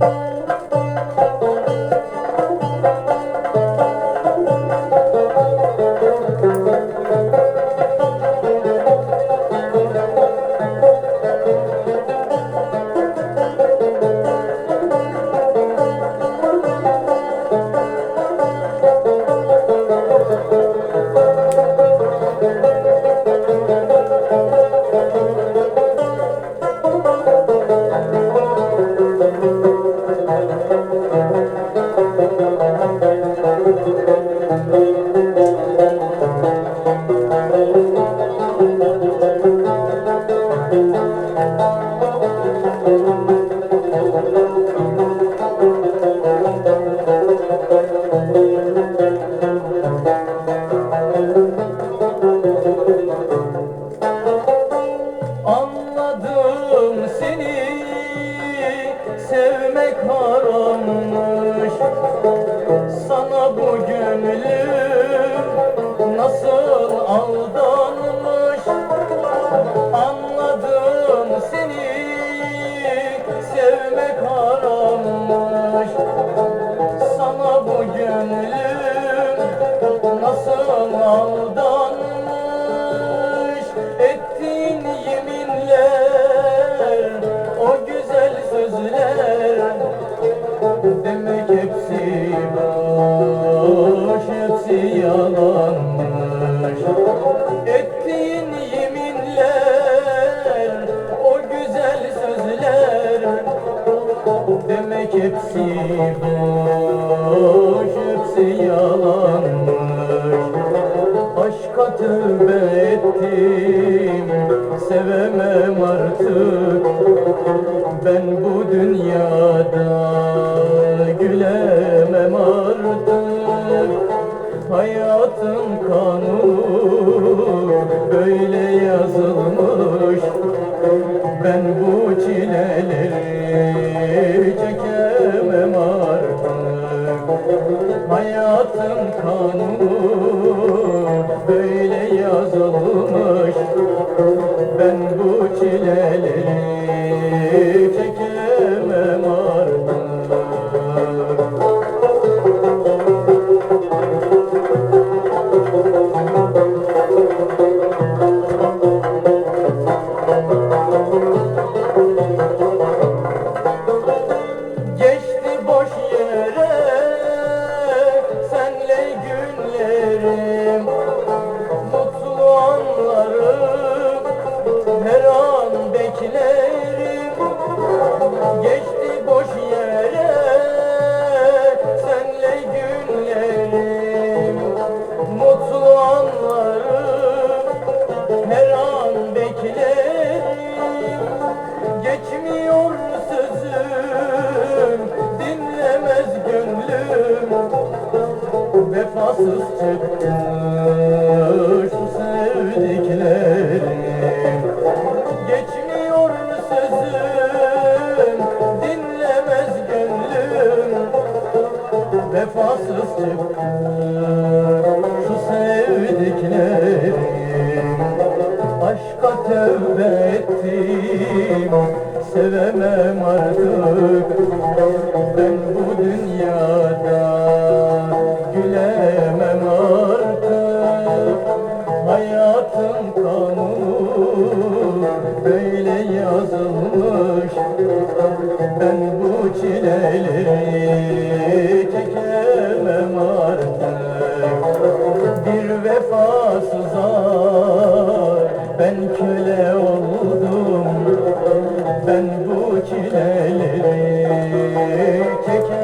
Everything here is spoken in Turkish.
Anladım harammış Sana bu gönlüm nasıl aldanmış? Anladım seni sevmek harammış. Sana bu gönlüm nasıl aldanmış? Ettiğin yeminler o güzel sözler hepsi yalanmış Ettiğin yeminler o güzel sözler. Demek hepsi boş, hepsi yalanmış Aşka tövbe ettim, sevemem artık. Ben bu dünyada Hayatın kanunu böyle yazılmış. Ben bu çileleri Geçti boş yere senle günlerim. Mutlu anlarım her an beklerim. Geçmiyor sözüm dinlemez gönlüm. Vefasız çıktı şu sevdiklerim Vefasız çıktı. Şu sevdiklerim Aşka tövbe ettim. Sevemem artık. Ben bu dünyada Gülemem artık. Hayatın kanunu Böyle yazılmış. Ben bu çileleri vefasıza Ben köle oldum Ben bu çileleri çeker